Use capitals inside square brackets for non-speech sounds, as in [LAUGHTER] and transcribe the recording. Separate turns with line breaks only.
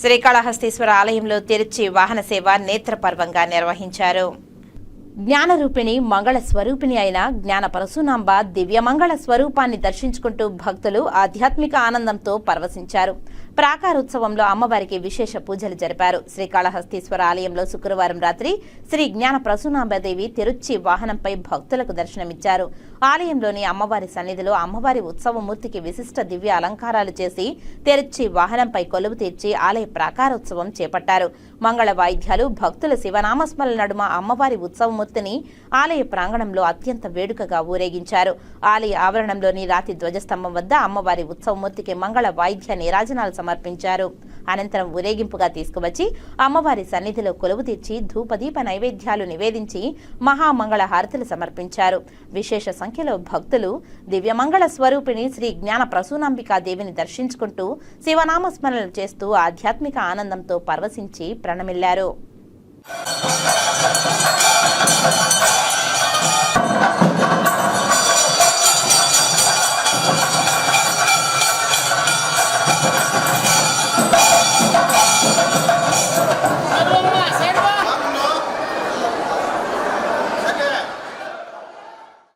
శ్రీకాళహస్తీశ్వర ఆలయంలో తెరిచి వాహన సేవ నేత్రపర్వంగా నిర్వహించారు. జ్ఞానరూపిణి మంగళ స్వరూపిణి అయిన జ్ఞాన పరశునాంబ దివ్యమంగళ స్వరూపాన్ని దర్శించుకుంటూ భక్తులు ఆధ్యాత్మిక ఆనందంతో పరవశించారు. ప్రాకారోత్సవంలో అమ్మవారికి విశేష పూజలు జరిపారు. శ్రీకాళహస్తీశ్వర ఆలయంలో శుక్రవారం రాత్రి శ్రీ జ్ఞాన ప్రసూనాంబదేవి తిరుచి వాహనంపై భక్తులకు దర్శనమిచ్చారు. ఆలయంలోని అమ్మవారి సన్నిధిలో అమ్మవారి ఉత్సవమూర్తికి విశిష్ట దివ్య అలంకారాలు చేసి తెరిచి వాహనంపై కొలువు తీర్చి ఆలయ ప్రాకారోత్సవం చేపట్టారు. మంగళ వాయిద్యాలు భక్తుల శివనామస్మరణ నడుమ అమ్మవారి ఉత్సవమూర్తిని ఆలయ ప్రాంగణంలో అత్యంత వేడుకగా ఊరేగించారు. ఆలయ ఆవరణంలోని రాతి ధ్వజస్తంభం వద్ద అమ్మవారి ఉత్సవమూర్తికి మంగళ వాయిద్య నీరాజనాలు సమర్పించారు. అనంతరం ఊరేగింపుగా తీసుకువచ్చి అమ్మవారి సన్నిధిలో కొలువు తీర్చి ధూపదీప నైవేద్యాలు నివేదించి మహామంగళ హారతులు సమర్పించారు. విశేష సంఖ్యలో భక్తులు దివ్యమంగళ స్వరూపిణి శ్రీ జ్ఞాన ప్రసూనాంబికా దేవిని దర్శించుకుంటూ శివనామస్మరణలు చేస్తూ ఆధ్యాత్మిక ఆనందంతో పరవశించి ప్రణమిల్లారు.
Thank [LAUGHS] you.